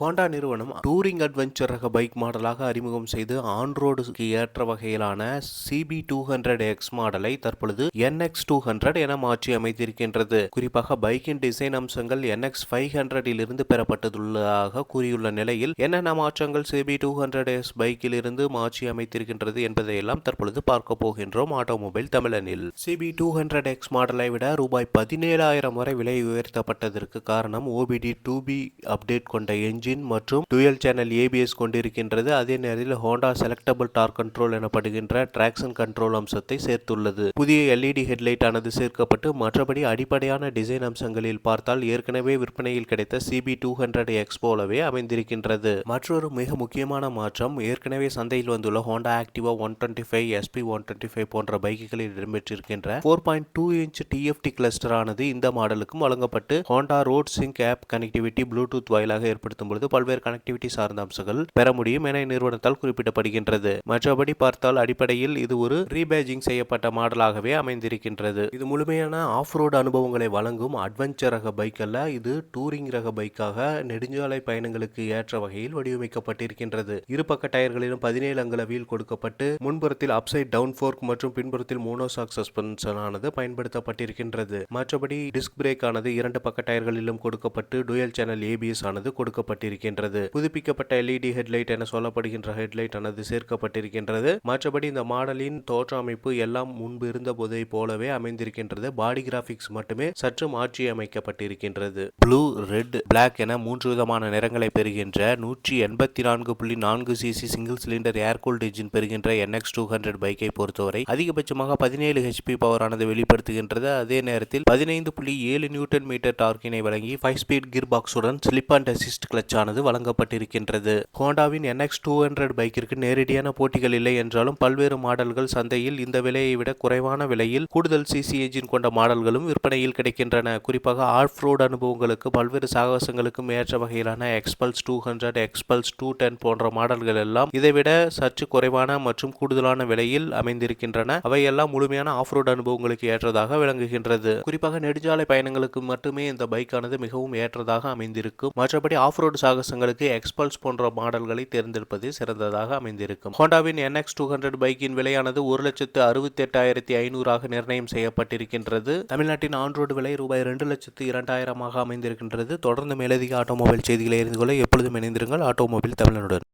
Honda நிறுவனம் touring adventure ரக bike மாடலாக அறிமுகம் செய்து ஆன்ரோடுக்கு ஏற்ற வகையிலான சிபி டூ ஹண்ட்ரட் எக்ஸ் மாடலை தற்பொழுது என்எக்ஸ் டூ ஹண்ட்ரட் என மாற்றி அமைத்திருக்கின்றது. குறிப்பாக பைக்கின் டிசைன் அம்சங்கள் என்எக்ஸ் ஃபைவ் ஹண்ட்ரடில் இருந்து பெறப்பட்டுள்ளதாக கூறியுள்ள நிலையில் என்னென்ன மாற்றங்கள் சிபி டூ ஹண்ட்ரட் எஸ் பைக்கில் இருந்து மாற்றி அமைத்திருக்கின்றது என்பதையெல்லாம் தற்பொழுது பார்க்க போகின்றோம் ஆட்டோமொபைல் தமிழனில். சிபி டூ ஹண்ட்ரட் எக்ஸ் மாடலை விட ரூபாய் பதினேழாயிரம் வரை விலை உயர்த்தப்பட்டதற்கு காரணம் ஓபிடி டூ பி அப்டேட் கொண்ட என்ஜின் மற்றும் டுயல் சேனல் ஏபிஎஸ் கொண்டிருக்கின்றது. அதே நேரத்தில் ஹோண்டா செலக்டபிள் டார்க் கண்ட்ரோல் எனப்படுகின்ற டிராக்ஷன் கண்ட்ரோல் அம்சத்தை சேர்த்துள்ளது. புதிய எல்இடி ஹெட்லைட் ஆனது சேர்க்கப்பட்டு மற்றபடி அடிப்படையான டிசைன் அம்சங்களில் பார்த்தால் ஏற்கனவே விற்பனையில் கிடைத்த சிபி டூ ஹண்ட்ரட் எக்ஸ் போலவே அமைந்திருக்கின்றது. மற்றொரு மிக முக்கியமான மாற்றம் ஏற்கனவே சந்தையில் வந்துள்ள Honda Activa one twenty five SP one twenty five போன்ற பைக்குகளில் இடம்பெற்றிருக்கின்ற four point two inch TFT cluster ஆனது இந்த மாடலுக்கும் வழங்கப்பட்டு Honda road sync app connectivity Bluetooth வாயிலாக ஏற்படுத்தும் பொழுது பல்வேறு கனெக்டிவிட்டி சார்ந்த அம்சங்கள் பெற முடியும் என நிறுவனத்தால் குறிப்பிடப்படுகின்றது. மற்றபடி பார்த்தால் அடிப்படையில் இது ஒரு ரீபேஜிங் செய்யப்பட்ட மாடலாகவே அமைந்திருக்கின்றது. இது முழுமையான ஆஃப் ரோடு அனுபவங்களை வழங்கும் அட்வென்ச்சர் ரக பைக் அல்ல. இது டூரிங் ரக பைக்காக நெடுஞ்சாலை பயணங்களுக்கு ஏற்ற வகையில் வடிவமைக்கப்பட்டிருக்கின்றது. இருபக்க டயர்களிலும் பதினேழு அங்குல வீல் கொடுக்கப்பட்டு முன்புறத்தில் அப்சைட் டவுன் ஃபோர்க் மற்றும் பின்புறத்தில் மோனோசாக் சஸ்பென்ஷன் ஆனது பயன்படுத்தப்பட்டிருக்கின்றது. மற்றபடி டிஸ்க் பிரேக் ஆனது இரண்டு பக்க டயர்களிலும் கொடுக்கப்பட்டு டுயல் சேனல் ஏபிஎஸ் ஆனது கொடுக்கப்பட்டு சேர்க்கப்பட்டிருக்கின்றது புதுப்பிக்கப்பட்ட எல்இடி ஹெட்லைட் என சொல்லப்படுகின்ற ஹெட்லைட் ஆனது சேர்க்கப்பட்டிருக்கின்றது. மற்றபடி இந்த மாடலின் தோற்ற அமைப்பு எல்லாம் முன்பு இருந்த போதை போலவே அமைந்திருக்கின்றது. பாடி கிராபிக்ஸ் மட்டுமே சற்று மாற்றி அமைக்கப்பட்டிருக்கின்றது. ப்ளூ ரெட் பிளாக் என மூன்று விதமான நிறங்களை பெறுகின்ற நூற்றி எண்பத்தி நான்கு புள்ளி நான்கு cc single cylinder air cooled engine பெறுகின்ற என்எக்ஸ் டூ ஹண்ட்ரட் பைக்கை பொறுத்தவரை அதிகபட்சமாக பதினேழு ஹெச்பி பவரானது வெளிப்படுத்துகின்றது. அதே நேரத்தில் பதினைந்து புள்ளி ஏழு நியூட்டன் மீட்டர் டார்க்கினை வழங்கி ஃபைவ் ஸ்பீட் கியர் பாக்ஸுடன் ஸ்லிப் அண்ட் அசிஸ்ட் கிளச் ஆனது வழங்கப்பட்டிருக்கின்றது. ஹோண்டாவின் என்எக்ஸ் டூ ஹண்ட்ரட் பைக்கிற்கு நேரடியான போட்டிகள் இல்லை என்றாலும் பல்வேறு மாடல்கள் சந்தையில் இந்த விலையை விட குறைவான விலையில் கூடுதல் சிசி என்ஜின் கொண்ட மாடல்களும் விற்பனையில் கிடைக்கின்றன. குறிப்பாக ஆஃப் ரோடு அனுபவங்களுக்கு பல்வேறு சாகசங்களுக்கும் ஏற்ற வகையிலான Xpulse two hundred Xpulse two ten போன்ற மாடல்கள் எல்லாம் இதைவிட சற்று குறைவான மற்றும் கூடுதலான விலையில் அமைந்திருக்கின்றன. அவையெல்லாம் முழுமையான ஆஃப் ரோடு அனுபவங்களுக்கு ஏற்றதாக விளங்குகின்றது. குறிப்பாக நெடுஞ்சாலை பயணங்களுக்கு மட்டுமே இந்த பைக்கானது மிகவும் ஏற்றதாக அமைந்திருக்கும். மற்றபடி ஆஃப் ரோடு சாகசங்களுக்கு எக்ஸ்பல்ஸ் போன்ற மாடல்களை தேர்ந்தெடுப்பது சிறந்ததாக அமைந்திருக்கும். ஹோண்டாவின் என்எக்ஸ் டூ ஹண்ட்ரட் பைக்கின் விலையானது ஒரு லட்சத்து அறுபத்தி எட்டாயிரத்தி ஐநூறாக நிர்ணயம் செய்யப்பட்டிருக்கின்றது. தமிழ்நாட்டின் ஆன்ரோடு விலை ரூபாய் ரெண்டு லட்சத்து இரண்டாயிரமாக அமைந்திருக்கின்றது. தொடர்ந்து மேலதிக ஆட்டோமொபைல் செய்திகளை அறிந்து கொள்ள எப்பொழுதும் இணைந்திருங்கள். ஆட்டோமொபைல் தமிழனுடன்.